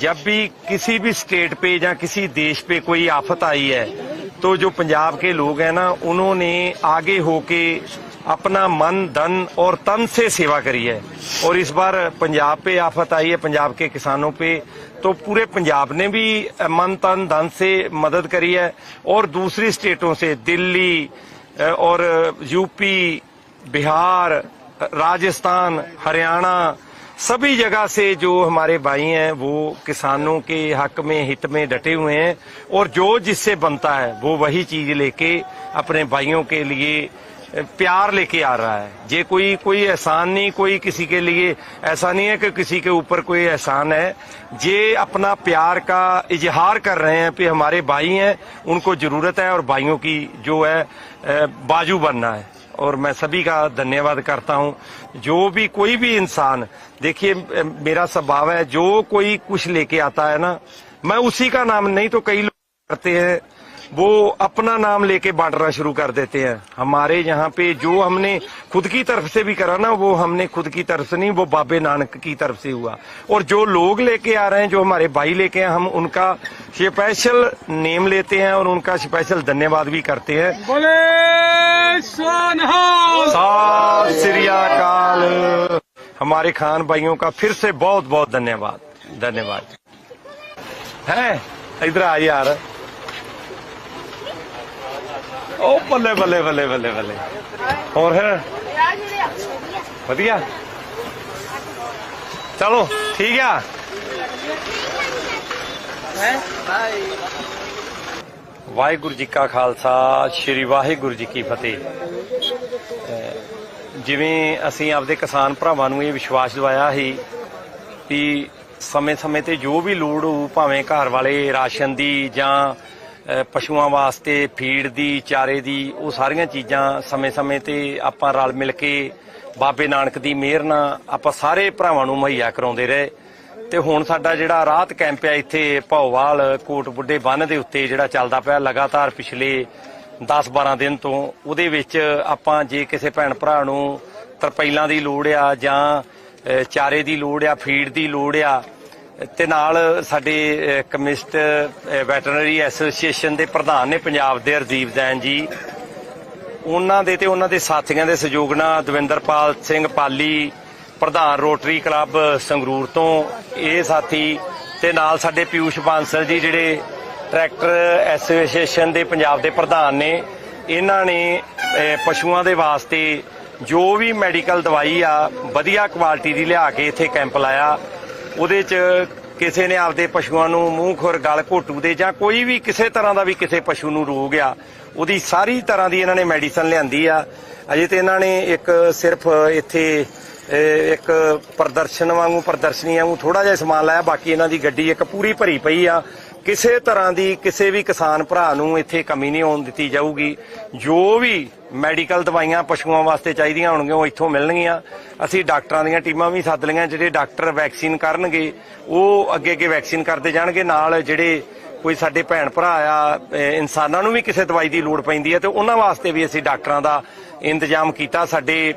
جب بھی کسی بھی سٹیٹ پہ یا کسی دیش پہ کوئی آفت آئی ہے، تو جو پنجاب کے لوگ ہیں نا، انہوں نے آگے ہو کے اپنا من دن اور تن سے سیوا کری ہے اور اس بار پنجاب پہ آفت آئی ہے پنجاب کے کسانوں پہ تو پورے پنجاب نے بھی من، تن دن سے مدد کری ہے۔ اور دوسری سٹیٹوں سے دلی اور یو پی بہار، راجستھان، ہریانہ، سبھی جگہ سے جو ہمارے بھائی ہیں، وہ کسانوں کے حق میں، ہت میں ڈٹے ہوئے ہیں۔ اور جو جس سے بنتا ہے، وہ وہی چیز لے کے اپنے بھائیوں کے لیے پیار لے کے آ رہا ہے۔ یہ کوئی کوئی احسان نہیں، کوئی کسی کے لیے ایسا نہیں ہے کہ کسی کے اوپر کوئی احسان ہے۔ یہ اپنا پیار کا اظہار کر رہے ہیں کہ ہمارے بھائی ہیں، ان کو ضرورت ہے اور بھائیوں کی جو ہے باجو بننا ہے۔ اور میں سبھی کا دھنیہ واد کرتا ہوں۔ جو بھی کوئی بھی انسان، دیکھیے میرا سباؤ ہے، جو کوئی کچھ لے کے آتا ہے نا، میں اسی کا نام نہیں تو کئی لوگ کرتے ہیں۔ وہ اپنا نام لے کے بانٹنا شروع کر دیتے ہیں۔ ہمارے یہاں پہ جو ہم نے خود کی طرف سے بھی کرا نا وہ ہم نے خود کی طرف سے نہیں وہ بابے نانک کی طرف سے ہوا۔ اور جو لوگ لے کے آ رہے ہیں جو ہمارے بھائی لے کے ہیں ہم ان کا اسپیشل نیم لیتے ہیں اور ان کا اسپیشل دھنیہ واد بھی کرتے ہیں۔ سات سری اکال۔ ہمارے خان بھائیوں کا پھر سے بہت بہت دھنیہ واد دھنیہ واد ہے ادھر آ یار۔ ਉਹ ਬੱਲੇ ਬੱਲੇ ਬੱਲੇ ਬੱਲੇ ਬੱਲੇ। ਹੋਰ ਫਿਰ? ਵਧੀਆ। ਚਲੋ, ਠੀਕ ਆ। ਵਾਹਿਗੁਰੂ ਜੀ ਕਾ ਖਾਲਸਾ, ਸ੍ਰੀ ਵਾਹਿਗੁਰੂ ਜੀ ਕੀ ਫਤਿਹ। ਜਿਵੇਂ ਅਸੀਂ ਆਪਦੇ ਕਿਸਾਨ ਭਰਾਵਾਂ ਨੂੰ ਇਹ ਵਿਸ਼ਵਾਸ ਦਿਵਾਇਆ ਸੀ ਕਿ ਸਮੇਂ-ਸਮੇਂ ਤੇ ਜੋ ਵੀ ਲੋੜ ਹੋ ਭਾਵੇਂ ਘਰ ਵਾਲੇ ਰਾਸ਼ਨ ਦੀ ਜਾਂ ਪਸ਼ੂਆਂ ਵਾਸਤੇ, ਫੀਡ ਦੀ, ਚਾਰੇ ਦੀ, ਉਹ ਸਾਰੀਆਂ ਚੀਜ਼ਾਂ ਸਮੇਂ-ਸਮੇਂ ਤੇ ਆਪਾਂ ਰਲ ਮਿਲ ਕੇ ਬਾਬੇ ਨਾਨਕ ਦੀ ਮਿਹਰ ਨਾਲ ਆਪਾਂ ਸਾਰੇ ਭਰਾਵਾਂ ਨੂੰ ਮੁਹੱਈਆ ਕਰਾਉਂਦੇ ਰਹੇ। ਤੇ ਹੁਣ ਸਾਡਾ ਜਿਹੜਾ ਰਾਹਤ ਕੈਂਪ ਆ ਇੱਥੇ ਭੌਵਾਲ, ਕੋਟ ਬੁੱਢੇ ਬੰਨ ਦੇ ਉੱਤੇ ਜਿਹੜਾ ਚੱਲਦਾ ਪਿਆ ਲਗਾਤਾਰ ਪਿਛਲੇ 10-12 ਦਿਨ ਤੋਂ, ਉਹਦੇ ਵਿੱਚ ਆਪਾਂ ਜੇ ਕਿਸੇ ਭੈਣ ਭਰਾ ਨੂੰ ਤਰਪੈਲਾਂ ਦੀ ਲੋੜ ਆ ਜਾਂ ਚਾਰੇ ਦੀ ਲੋੜ ਆ, ਫੀਡ ਦੀ ਲੋੜ ਆ ਤੇ ਨਾਲ ਸਾਡੇ ਕਮਿਸਟ ਵੈਟਰਨਰੀ ਐਸੋਸੀਏਸ਼ਨ ਦੇ ਪ੍ਰਧਾਨ ਨੇ ਪੰਜਾਬ ਦੇ ਰਜੀਵ ਜੈਨ ਜੀ। ਉਹਨਾਂ ਦੇ ਤੇ ਉਹਨਾਂ ਦੇ ਸਾਥੀਆਂ ਦੇ ਸਹਿਯੋਗ ਨਾਲ ਦਵਿੰਦਰਪਾਲ ਸਿੰਘ ਪਾਲੀ, ਪ੍ਰਧਾਨ ਰੋਟਰੀ ਕਲੱਬ ਸੰਗਰੂਰ ਤੋਂ ਇਹ ਸਾਥੀ ਤੇ ਨਾਲ ਸਾਡੇ ਪਿਊਸ਼ ਬਾਂਸਲ ਜੀ ਜਿਹੜੇ ਟਰੈਕਟਰ ਐਸੋਸੀਏਸ਼ਨ ਦੇ ਪੰਜਾਬ ਦੇ ਪ੍ਰਧਾਨ ਨੇ, ਇਹਨਾਂ ਨੇ ਪਸ਼ੂਆਂ ਦੇ ਵਾਸਤੇ ਜੋ ਵੀ ਮੈਡੀਕਲ ਦਵਾਈ ਆ, ਵਧੀਆ ਕੁਆਲਿਟੀ ਦੀ ਲਿਆ ਕੇ ਇੱਥੇ ਕੈਂਪ ਲਾਇਆ। ਉਹਦੇ 'ਚ ਕਿਸੇ ਨੇ ਆਪਦੇ ਪਸ਼ੂਆਂ ਨੂੰ ਮੂੰਹ ਖੁਰ ਗਲ ਘੋਟੂ ਦੇ ਜਾਂ ਕੋਈ ਵੀ ਕਿਸੇ ਤਰ੍ਹਾਂ ਦਾ ਵੀ ਕਿਸੇ ਪਸ਼ੂ ਨੂੰ ਰੋਗ ਆ, ਉਹਦੀ ਸਾਰੀ ਤਰ੍ਹਾਂ ਦੀ ਇਹਨਾਂ ਨੇ ਮੈਡੀਸਨ ਲਿਆਂਦੀ ਆ। ਅਜੇ ਤੇ ਇਹਨਾਂ ਨੇ ਇੱਕ ਸਿਰਫ ਇੱਥੇ ਇੱਕ ਪ੍ਰਦਰਸ਼ਨ ਵਾਂਗੂ, ਪ੍ਰਦਰਸ਼ਨੀ ਵਾਂਗੂ ਥੋੜਾ ਜਿਹਾ ਸਮਾਨ ਲਾਇਆ, ਬਾਕੀ ਇਹਨਾਂ ਦੀ ਗੱਡੀ ਇੱਕ ਪੂਰੀ ਭਰੀ ਪਈ ਆ। ਕਿਸੇ ਤਰ੍ਹਾਂ ਦੀ ਕਿਸੇ ਵੀ ਕਿਸਾਨ ਭਰਾ ਨੂੰ ਇੱਥੇ ਕਮੀ ਨਹੀਂ ਆਉਣ ਦਿੱਤੀ ਜਾਊਗੀ। ਜੋ ਵੀ ਮੈਡੀਕਲ ਦਵਾਈਆਂ ਪਸ਼ੂਆਂ ਵਾਸਤੇ ਚਾਹੀਦੀਆਂ ਹੋਣਗੀਆਂ, ਉਹ ਇੱਥੋਂ ਮਿਲਣਗੀਆਂ। ਅਸੀਂ ਡਾਕਟਰਾਂ ਦੀਆਂ ਟੀਮਾਂ ਵੀ ਸੱਦ ਲਈਆਂ, ਜਿਹੜੇ ਡਾਕਟਰ ਵੈਕਸੀਨ ਕਰਨਗੇ, ਉਹ ਅੱਗੇ ਅੱਗੇ ਵੈਕਸੀਨ ਕਰਦੇ ਜਾਣਗੇ। ਨਾਲ ਜਿਹੜੇ ਕੋਈ ਸਾਡੇ ਭੈਣ ਭਰਾ ਆ ਇਨਸਾਨਾਂ ਨੂੰ ਵੀ ਕਿਸੇ ਦਵਾਈ ਦੀ ਲੋੜ ਪੈਂਦੀ ਹੈ, ਤੇ ਉਹਨਾਂ ਵਾਸਤੇ ਵੀ ਅਸੀਂ ਡਾਕਟਰਾਂ ਦਾ ਇੰਤਜ਼ਾਮ ਕੀਤਾ। ਸਾਡੇ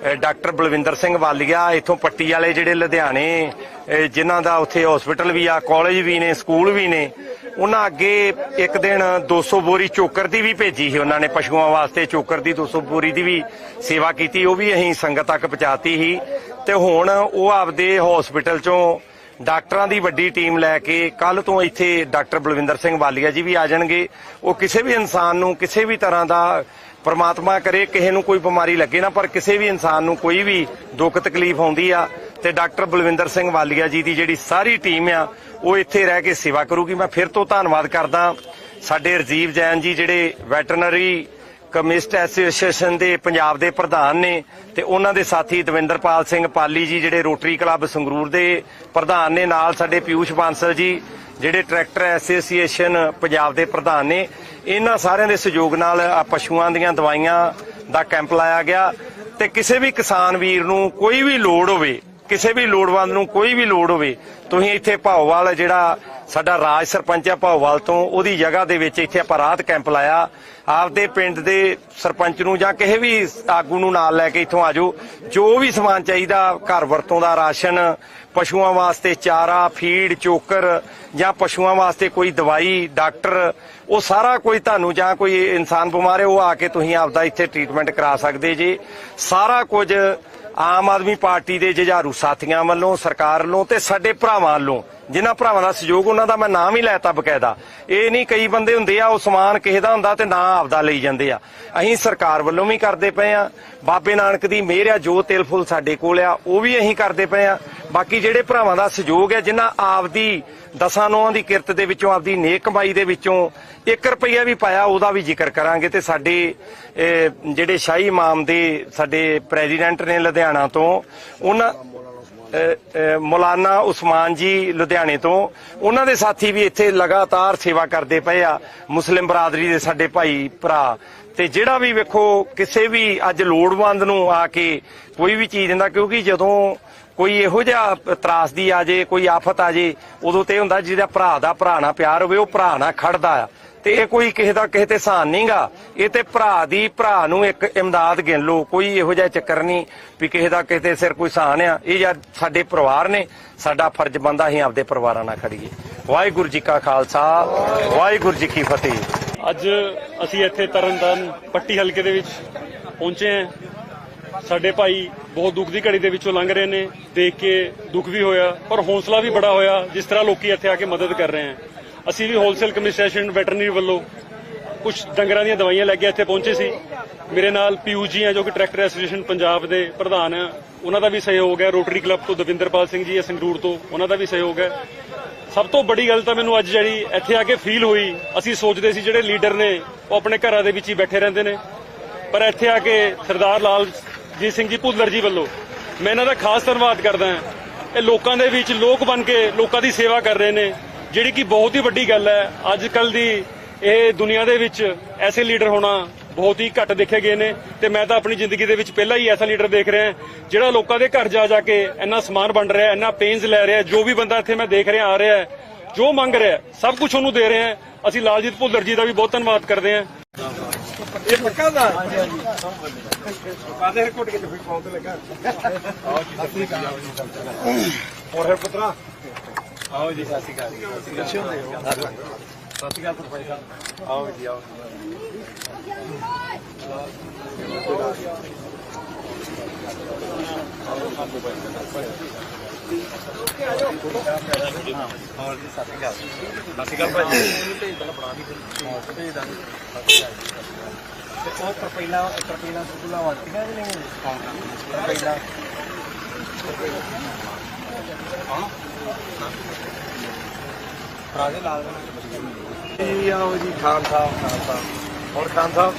ਡਾਕਟਰ ਬਲਵਿੰਦਰ ਸਿੰਘ ਵਾਲੀਆ ਇਥੋਂ ਪੱਟੀ ਵਾਲੇ ਜਿਹੜੇ ਲੁਧਿਆਣੇ, ਅਹ ਜਿਨ੍ਹਾਂ ਦਾ ਉੱਥੇ ਹਸਪੀਟਲ ਵੀ ਆ ਕਾਲਜ ਵੀ ਨੇ ਸਕੂਲ ਵੀ ਨੇ, ਉਹਨਾਂ ਅੱਗੇ ਇੱਕ ਦਿਨ 200 ਬੋਰੀ ਚੋਕਰ ਦੀ ਵੀ ਭੇਜੀ ਸੀ ਉਹਨਾਂ ਨੇ, ਪਸ਼ੂਆਂ ਵਾਸਤੇ ਚੋਕਰ ਦੀ 200 ਬੋਰੀ ਦੀ ਵੀ ਸੇਵਾ ਕੀਤੀ, ਉਹ ਵੀ ਅਸੀਂ ਸੰਗਤ ਤੱਕ ਪਹੁੰਚਾਤੀ ਸੀ। ਤੇ ਹੁਣ ਉਹ ਆਪਦੇ ਹਸਪੀਟਲ ਚੋਂ ਡਾਕਟਰਾਂ ਦੀ ਵੱਡੀ ਟੀਮ ਲੈ ਕੇ ਕੱਲ ਤੋਂ ਇੱਥੇ ਡਾਕਟਰ ਬਲਵਿੰਦਰ ਸਿੰਘ ਵਾਲੀਆ ਜੀ ਵੀ ਆ ਜਾਣਗੇ। ਉਹ ਕਿਸੇ ਵੀ ਇਨਸਾਨ ਨੂੰ ਕਿਸੇ ਵੀ ਤਰ੍ਹਾਂ ਦਾ ਪਰਮਾਤਮਾ ਕਰੇ, ਕਿਸੇ ਨੂੰ ਕੋਈ ਬਿਮਾਰੀ ਲੱਗੇ ਨਾ, ਪਰ ਕਿਸੇ ਵੀ ਇਨਸਾਨ ਨੂੰ ਕੋਈ ਵੀ ਦੁੱਖ ਤਕਲੀਫ ਆਉਂਦੀ ਆ, ਤੇ ਡਾਕਟਰ ਬਲਵਿੰਦਰ ਸਿੰਘ ਵਾਲੀਆ ਜੀ ਦੀ ਜਿਹੜੀ ਸਾਰੀ ਟੀਮ ਆ, ਉਹ ਇੱਥੇ ਰਹਿ ਕੇ ਸੇਵਾ ਕਰੂਗੀ। ਮੈਂ ਫਿਰ ਤੋਂ ਧੰਨਵਾਦ ਕਰਦਾ, ਸਾਡੇ ਰਜੀਵ ਜੈਨ ਜੀ, ਜਿਹੜੇ ਵੈਟਰਨਰੀ ਕਮਿਊਨਿਸਟ ਐਸੋਸੀਏਸ਼ਨ ਦੇ ਪੰਜਾਬ ਦੇ ਪ੍ਰਧਾਨ ਨੇ ਤੇ ਉਹਨਾਂ ਦੇ ਸਾਥੀ ਦਵਿੰਦਰਪਾਲ ਸਿੰਘ ਪਾਲੀ ਜੀ, ਜਿਹੜੇ ਰੋਟਰੀ ਕਲੱਬ ਸੰਗਰੂਰ ਦੇ ਪ੍ਰਧਾਨ ਨੇ, ਨਾਲ ਸਾਡੇ ਪਿਊਸ਼ ਬਾਂਸਲ ਜੀ, ਜਿਹੜੇ ਟਰੈਕਟਰ ਐਸੋਸੀਏਸ਼ਨ ਪੰਜਾਬ ਦੇ ਪ੍ਰਧਾਨ ਨੇ। ਇਹਨਾਂ ਸਾਰਿਆਂ ਦੇ ਸਹਿਯੋਗ ਨਾਲ ਆ ਪਸ਼ੂਆਂ ਦੀਆਂ ਦਵਾਈਆਂ ਦਾ ਕੈਂਪ ਲਾਇਆ ਗਿਆ ਤੇ ਕਿਸੇ ਵੀ ਕਿਸਾਨ ਵੀਰ ਨੂੰ ਕੋਈ ਵੀ ਲੋੜ ਹੋਵੇ, ਕਿਸੇ ਵੀ ਲੋੜਵੰਦ ਨੂੰ ਕੋਈ ਵੀ ਲੋੜ ਹੋਵੇ, ਤੁਸੀਂ ਇੱਥੇ ਭਾਓਵਾਲ ਜਿਹੜਾ ਸਾਡਾ ਰਾਜ ਸਰਪੰਚ ਆ ਭਾਉਵਾਲ ਤੋਂ, ਉਹਦੀ ਜਗ੍ਹਾ ਦੇ ਵਿੱਚ ਇੱਥੇ ਆਪਾਂ ਰਾਹਤ ਕੈਂਪ ਲਾਇਆ। ਆਪਦੇ ਪਿੰਡ ਦੇ ਸਰਪੰਚ ਨੂੰ ਜਾਂ ਕਿਸੇ ਵੀ ਆਗੂ ਨੂੰ ਨਾਲ ਲੈ ਕੇ ਇੱਥੋਂ ਆਜੋ ਜੋ ਵੀ ਸਮਾਨ ਚਾਹੀਦਾ, ਘਰ ਵਰਤੋਂ ਦਾ ਰਾਸ਼ਨ, ਪਸ਼ੂਆਂ ਵਾਸਤੇ ਚਾਰਾ, ਫੀਡ, ਚੋਕਰ ਜਾਂ ਪਸ਼ੂਆਂ ਵਾਸਤੇ ਕੋਈ ਦਵਾਈ, ਡਾਕਟਰ, ਉਹ ਸਾਰਾ ਕੋਈ ਤੁਹਾਨੂੰ ਜਾਂ ਕੋਈ ਇਨਸਾਨ ਬਿਮਾਰ ਹੈ, ਉਹ ਆ ਕੇ ਤੁਸੀਂ ਆਪਦਾ ਇੱਥੇ ਟ੍ਰੀਟਮੈਂਟ ਕਰਾ ਸਕਦੇ ਜੀ। ਸਾਰਾ ਕੁਝ ਆਮ ਆਦਮੀ ਪਾਰਟੀ ਦੇ ਜੁਝਾਰੂ ਸਾਥੀਆਂ ਵੱਲੋਂ, ਸਰਕਾਰ ਵੱਲੋਂ ਤੇ ਸਾਡੇ ਭਰਾਵਾਂ ਵੱਲੋਂ, ਜਿਨ੍ਹਾਂ ਭਰਾਵਾਂ ਦਾ ਸਹਿਯੋਗ ਉਹਨਾਂ ਦਾ ਮੈਂ ਨਾਮ ਹੀ ਲੈਤਾ ਬਕਾਇਦਾ। ਇਹ ਨਹੀਂ ਕਈ ਬੰਦੇ ਹੁੰਦੇ ਆ, ਉਹ ਸਮਾਨ ਕਿਸੇ ਦਾ ਹੁੰਦਾ ਤੇ ਨਾ ਆਪਦਾ ਲਈ ਜਾਂਦੇ ਆ। ਅਸੀਂ ਸਰਕਾਰ ਵੱਲੋਂ ਵੀ ਕਰਦੇ ਪਏ ਆ। ਬਾਬੇ ਨਾਨਕ ਦੀ ਮਿਹਰ ਆ, ਜੋ ਤਿਲ ਫੁੱਲ ਸਾਡੇ ਕੋਲ ਆ, ਉਹ ਵੀ ਅਸੀਂ ਕਰਦੇ ਪਏ ਆ। ਬਾਕੀ ਜਿਹੜੇ ਭਰਾਵਾਂ ਦਾ ਸਹਿਯੋਗ ਹੈ ਜਿਨ੍ਹਾਂ ਆਪਦੀ ਦਸਾਂ ਨੌਆਂ ਦੀ ਕਿਰਤ ਦੇ ਵਿੱਚੋਂ ਆਪਦੀ ਨੇਕ ਕਮਾਈ ਦੇ ਵਿੱਚੋਂ 1 ਰੁਪਈਆ ਵੀ ਪਾਇਆ, ਉਹਦਾ ਵੀ ਜ਼ਿਕਰ ਕਰਾਂਗੇ। ਤੇ ਸਾਡੇ ਜਿਹੜੇ ਸ਼ਾਹੀ ਇਮਾਮ ਦੇ ਸਾਡੇ ਪ੍ਰੈਜ਼ੀਡੈਂਟ ਨੇ ਲੁਧਿਆਣਾ ਤੋਂ, ਉਹਨਾਂ ਮੌਲਾਨਾ ਉਸਮਾਨ ਜੀ ਲੁਧਿਆਣੇ ਤੋਂ, ਉਹਨਾਂ ਦੇ ਸਾਥੀ ਵੀ ਇੱਥੇ ਲਗਾਤਾਰ ਸੇਵਾ ਕਰਦੇ ਪਏ ਆ, ਮੁਸਲਿਮ ਬਰਾਦਰੀ ਦੇ ਸਾਡੇ ਭਾਈ ਭਰਾ। ਤੇ ਜਿਹੜਾ ਵੀ ਵੇਖੋ, ਕਿਸੇ ਵੀ ਅੱਜ ਲੋੜਵੰਦ ਨੂੰ ਆ ਕੇ ਕੋਈ ਵੀ ਚੀਜ਼ ਦਿੰਦਾ, ਕਿਉਂਕਿ ਜਦੋਂ ਕੋਈ ਇਹੋ ਜਿਹਾ ਤਰਾਸਦੀ ਆ ਜੇ, ਕੋਈ ਆਫਤ ਆ ਜੇ, ਉਦੋਂ ਤੇ ਹੁੰਦਾ ਜਿਹਦਾ ਭਰਾ ਦਾ ਭਰਾ ਨਾਲ ਪਿਆਰ ਹੋਵੇ, ਉਹ ਭਰਾ ਨਾਲ ਖੜਦਾ ਆ। ਤੇ ਇਹ ਕੋਈ ਕਿਸੇ ਦਾ ਕਿਸੇ ਤੇ ਸਾਨ ਨਹੀਂਗਾ। ਇਹ ਤੇ ਭਰਾ ਦੀ ਭਰਾ ਨੂੰ ਇੱਕ ਇਮਦਾਦ ਗਿਣ ਲਓ, ਕੋਈ ਇਹੋ ਜਿਹਾ ਚੱਕਰ ਨਹੀਂ ਵੀ ਕਿਸੇ ਦਾ ਕਿਸੇ ਤੇ ਸਿਰ ਕੋਈ ਸਾਨ ਆ। ਇਹ ਯਾਰ ਸਾਡੇ ਪਰਿਵਾਰ ਨੇ, ਸਾਡਾ ਫਰਜ਼ ਬੰਦਾ ਅਸੀਂ ਆਪਦੇ ਪਰਿਵਾਰਾਂ ਨਾਲ ਖੜੀਏ। ਵਾਹਿਗੁਰੂ ਜੀ ਕਾ ਖਾਲਸਾ, ਵਾਹਿਗੁਰੂ ਜੀ ਕੀ ਫਤਿਹ। ਅੱਜ ਅਸੀਂ ਇੱਥੇ ਤਰਨਤਾਰਨ ਪੱਟੀ ਹਲਕੇ ਦੇ ਵਿੱਚ ਪਹੁੰਚੇ ਹਾਂ। ਸਾਡੇ ਭਾਈ ਬਹੁਤ ਦੁੱਖ ਦੀ ਘੜੀ ਦੇ ਵਿੱਚੋਂ ਲੰਘ ਰਹੇ ਨੇ, ਦੇਖ ਕੇ ਦੁੱਖ ਵੀ ਹੋਇਆ, ਪਰ ਹੌਸਲਾ ਵੀ ਬੜਾ ਹੋਇਆ, ਜਿਸ ਤਰ੍ਹਾਂ ਲੋਕੀ ਇੱਥੇ ਆ ਕੇ ਮਦਦ ਕਰ ਰਹੇ ਹਨ। ਅਸੀਂ ਵੀ ਹੋਲਸੇਲ ਕਮਿਸ਼ਨ ਵੈਟਰਨਰੀ ਵੱਲੋਂ ਕੁਝ ਡੰਗਰਾਂ ਦੀਆਂ ਦਵਾਈਆਂ ਲੈ ਕੇ ਇੱਥੇ ਪਹੁੰਚੇ ਸੀ। ਮੇਰੇ ਨਾਲ ਪੀਯੂ ਜੀ ਆ ਜੋ ਕਿ ਟਰੈਕਟਰ ਐਸੋਸੀਏਸ਼ਨ ਪੰਜਾਬ ਦੇ ਪ੍ਰਧਾਨ ਆ ਉਹਨਾਂ ਦਾ ਵੀ ਸਹਿਯੋਗ ਹੈ। ਰੋਟਰੀ ਕਲੱਬ ਤੋਂ ਦਵਿੰਦਰਪਾਲ ਸਿੰਘ ਜੀ ਹੈ, ਸੰਗਰੂਰ ਤੋਂ, ਉਹਨਾਂ ਦਾ ਵੀ ਸਹਿਯੋਗ ਹੈ। ਸਭ ਤੋਂ ਵੱਡੀ ਗੱਲ ਤਾਂ ਮੈਨੂੰ ਅੱਜ ਜਿਹੜੀ ਇੱਥੇ ਆ ਕੇ ਫੀਲ ਹੋਈ, ਅਸੀਂ ਸੋਚਦੇ ਸੀ ਜਿਹੜੇ ਲੀਡਰ ਨੇ, ਉਹ ਆਪਣੇ ਘਰਾਂ ਦੇ ਵਿੱਚ ਹੀ ਬੈਠੇ ਰਹਿੰਦੇ ਨੇ। ਪਰ ਇੱਥੇ ਆ ਕੇ ਸਰਦਾਰ ਲਾਲ ਜੀ ਸਿੰਘ ਜੀ ਭੁੱਲਰ ਜੀ ਵੱਲੋਂ। ਮੈਂ ਇਹਨਾਂ ਦਾ ਖਾਸ ਧੰਨਵਾਦ ਕਰਦਾ ਹਾਂ। ਇਹ ਲੋਕਾਂ ਦੇ ਵਿੱਚ ਲੋਕ ਬਣ ਕੇ ਲੋਕਾਂ ਦੀ ਸੇਵਾ ਕਰ ਰਹੇ ਨੇ। ਜਿਹੜੀ ਕਿ ਬਹੁਤ ਹੀ ਵੱਡੀ ਗੱਲ ਹੈ। ਅੱਜ ਕੱਲ ਦੀ ਇਹ ਦੁਨੀਆ ਦੇ ਵਿੱਚ ਐਸੇ ਲੀਡਰ ਹੋਣਾ ਬਹੁਤ ਹੀ ਘੱਟ ਦੇਖੇ ਗਏ ਨੇ। ਤੇ ਮੈਂ ਤਾਂ ਆਪਣੀ ਜ਼ਿੰਦਗੀ ਦੇ ਵਿੱਚ ਪਹਿਲਾਂ ਹੀ ਐਸਾ ਲੀਡਰ ਦੇਖ ਰਿਹਾ ਜਿਹੜਾ ਲੋਕਾਂ ਦੇ ਘਰ ਜਾ ਜਾ ਕੇ ਇੰਨਾ ਸਮਾਨ ਵੰਡ ਰਿਹਾ, ਇੰਨਾ ਪੇਨਸ ਲੈ ਰਿਹਾ, ਜੋ ਵੀ ਬੰਦਾ ਇੱਥੇ ਮੈਂ ਦੇਖ ਰਿਹਾ, ਆ ਰਿਹਾ ਜੋ ਮੰਗ ਰਿਹਾ, ਸਭ ਕੁਝ ਉਹਨੂੰ ਦੇ ਰਿਹਾ ਅਸੀਂ ਲਾਲਜੀਤ ਭੁੱਲਰ ਜੀ ਦਾ ਵੀ ਬਹੁਤ ਧੰਨਵਾਦ ਕਰਦੇ ਹਾਂ। ਇਹ ਪੱਕਾ ਦਾ ਕਾਦੇ ਰਿਕਾਰਡ ਕੇ ਫਿਰ ਫੋਨ ਤੇ ਲੱਗਾ ਆਓ ਜੀ ਸਤਿ ਸ਼੍ਰੀ ਅਕਾਲ। ਜੀ ਸਤਿ ਸ਼੍ਰੀ ਅਕਾਲ ਸਤਿ ਸ਼੍ਰੀ ਅਕਾਲ ਸਰਪੰਚ ਸਾਹਿਬ ਆਓ ਜੀ ਆਓ ਹੋਰ ਜੀ ਸਤਿ ਸ਼੍ਰੀ ਅਕਾਲ ਸਤਿ ਸ਼੍ਰੀ ਅਕਾਲ ਭਾਜੀ ਤੇ ਉਹ ਤਰਪੀਲਾ ਤਰਪੀਲਾ ਸੁਕੂਲਾ ਵਰਤੀਆਂ ਕਿ ਨਹੀਂ ਤਰਪੀਲਾ ਰਾਜੇ ਲਾਲ ਜੀ ਆਓ ਜੀ ਖਾਨ ਸਾਹਿਬ ਖਾਨ ਸਾਹਿਬ ਹੋਰ ਖਾਨ ਸਾਹਿਬ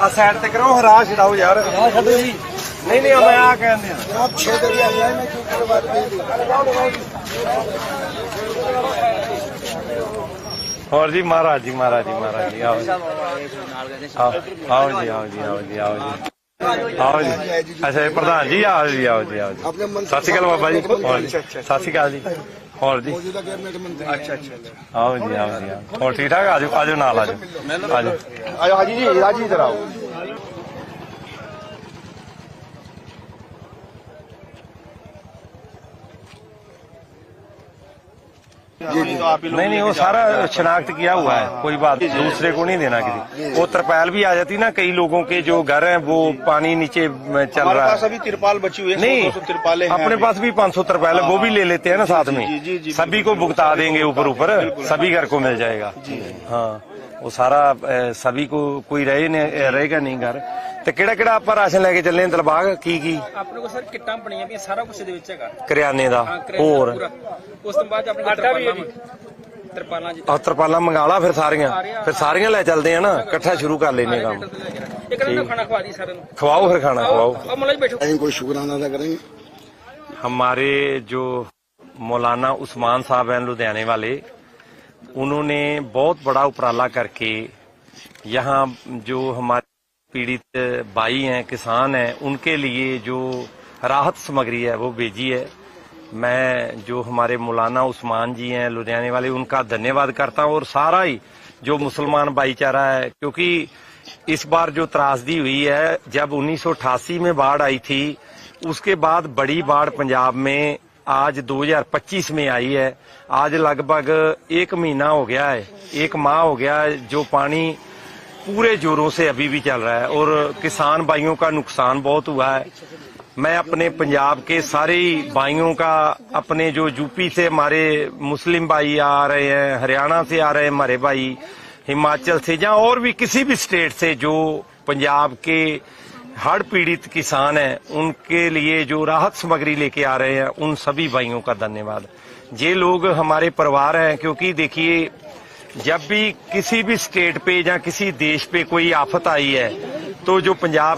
ਆ ਸਾਈਡ ਤੇ ਕਰੋ ਹਰਾ ਛਡਾਓ ਯਾਰ ਹਰਾ ਛੱਡੋ ਜੀ। ਨਹੀਂ ਨਹੀਂ ਮੈਂ ਆ ਕਹਿੰਦੇ ਆ ਆਪ 6 ਦਰੀ ਆਇਆ ਮੈਂ ਕਿਉਂ ਕਰਵਾ ਹੋਰ ਜੀ ਮਹਾਰਾਜ ਜੀ ਮਹਾਰਾਜ ਜੀ ਮਹਾਰਾਜ ਜੀ ਆਓ ਜੀ। ਆਓ ਜੀ ਆਓ ਜੀ ਆਓ ਜੀ ਆਓ ਜੀ। ਆਓ ਜੀ। ਅੱਛਾ ਇਹ ਪ੍ਰਧਾਨ ਜੀ ਆਓ ਜੀ ਆਓ ਜੀ ਆਓ ਜੀ। ਸਤਿ ਸ਼੍ਰੀ ਅਕਾਲ ਬਾਬਾ ਜੀ। ਹੋਰ ਜੀ। ਸਤਿ ਸ਼੍ਰੀ ਅਕਾਲ ਜੀ। ਹੋਰ ਜੀ। ਅੱਛਾ ਅੱਛਾ ਆਓ ਜੀ ਆਓ ਜੀ ਹੋਰ ਠੀਕ ਠਾਕ? ਆਜੋ ਆਜੋ ਨਾਲ ਆਜੋ। ਆਜੋ। ਹਾਜੀ ਜੀ ਹਾਜੀ ਇਧਰ ਆਓ। جی، جی۔ نہیں نہیں وہ سارا شناخت کیا ہوا ہے کوئی بات دوسرے کو نہیں دینا کسی۔ وہ ترپال بھی آ جاتی نا کئی لوگوں کے جو گھر ہیں وہ پانی نیچے چل رہا ہے۔ ترپال بچی ہوئی نہیں اپنے پاس بھی پانچ سو ترپال ہے وہ بھی لے لیتے ہیں نا ساتھ میں۔ سبھی کو بھگتا دیں گے اوپر اوپر سبھی گھر کو مل جائے گا۔ ہاں۔ भुगता देंगे ऊपर ऊपर सभी घर को मिल जाएगा हाँ वो सारा अ, सभी को कोई रहे नहीं रहेगा नहीं घर ਤੇ ਕਿਹੜਾ ਕਿਹੜਾ ਆਪਾਂ ਰਾਸ਼ਨ ਲੈ ਕੇ ਚੱਲੇ ਆਂ ਦਲਬਾਗ ਕੀ ਕੀ ਆਪਣੇ ਕੋਲ ਸਰ ਕਿੱਟਾਂ ਬਣੀਆਂ ਪਈਆਂ ਸਾਰਾ ਕੁਝ ਇਹਦੇ ਵਿੱਚ ਹੈਗਾ ਕਰਿਆਨੇ ਦਾ ਹਾਂ, ਕਰਿਆਨਾ ਹੋਰ ਪੂਰਾ। ਉਸ ਤੋਂ ਬਾਅਦ ਆਪਣੇ ਕੋਲ ਤਰਪਾਲਾਂ ਵੀ ਤਰਪਾਲਾਂ ਜੀ ਆ ਤਰਪਾਲਾਂ ਮੰਗਾ ਲਾ ਫਿਰ ਸਾਰੀਆਂ ਫਿਰ ਸਾਰੀਆਂ ਲੈ ਚੱਲਦੇ ਆ ਨਾ ਇਕੱਠਾ ਸ਼ੁਰੂ ਕਰ ਲੈਨੇ ਕੰਮ ਇੱਕ ਦਿਨ ਖਾਣਾ ਖਵਾ ਦੀ ਸਾਰਿਆਂ ਨੂੰ ਖਵਾਓ ਫਿਰ खाना खवाओ ਆਓ ਮੁੱਲਾ ਜੀ ਬੈਠੋ इनको शुक्राना अदा करेंगे हमारे जो मौलाना उस्मान साहब हैं लुधियाने वाले انہوں نے بہت بڑا اپرالا کر کے یہاں جو ہمارے پیڑت بائی ہیں، کسان ہیں، ان کے لیے جو راحت سمگری ہے، وہ بھیجی ہے۔ میں جو ہمارے مولانا عثمان جی ہیں، لدھیانے والے، ان کا دھنیہ واد کرتا ہوں اور سارا ہی جو مسلمان بھائی چارہ ہے، کیونکہ اس بار جو ترازدی ہوئی ہے، جب انیس سو اٹھاسی میں باڑھ آئی تھی، اس کے بعد بڑی باڑھ پنجاب میں آج دو ہزار پچیس میں آئی ہے۔ آج لگ بھگ ایک مہینہ ہو گیا ہے۔ ایک ماہ ہو گیا ہے جو پانی پورے جوروں سے ابھی بھی چل رہا ہے اور کسان بھائیوں کا نقصان بہت ہوا ہے۔ میں اپنے پنجاب کے سارے بھائیوں کا اپنے جو یو پی سے ہمارے مسلم بھائی آ رہے ہیں، ہریانہ سے آ رہے ہیں ہمارے بھائی، ہماچل سے یا اور بھی کسی بھی سٹیٹ سے جو پنجاب کے ہڑ پیڑت کسان ہیں، ان کے لیے جو راحت سمگری لے کے آ رہے ہیں، ان سبھی بھائیوں کا دھنیہ واد یہ لوگ ہمارے پروار ہیں، کیونکہ دیکھیے، جب بھی کسی بھی سٹیٹ پہ یا کسی دیش پہ کوئی آفت آئی ہے، تو جو پنجاب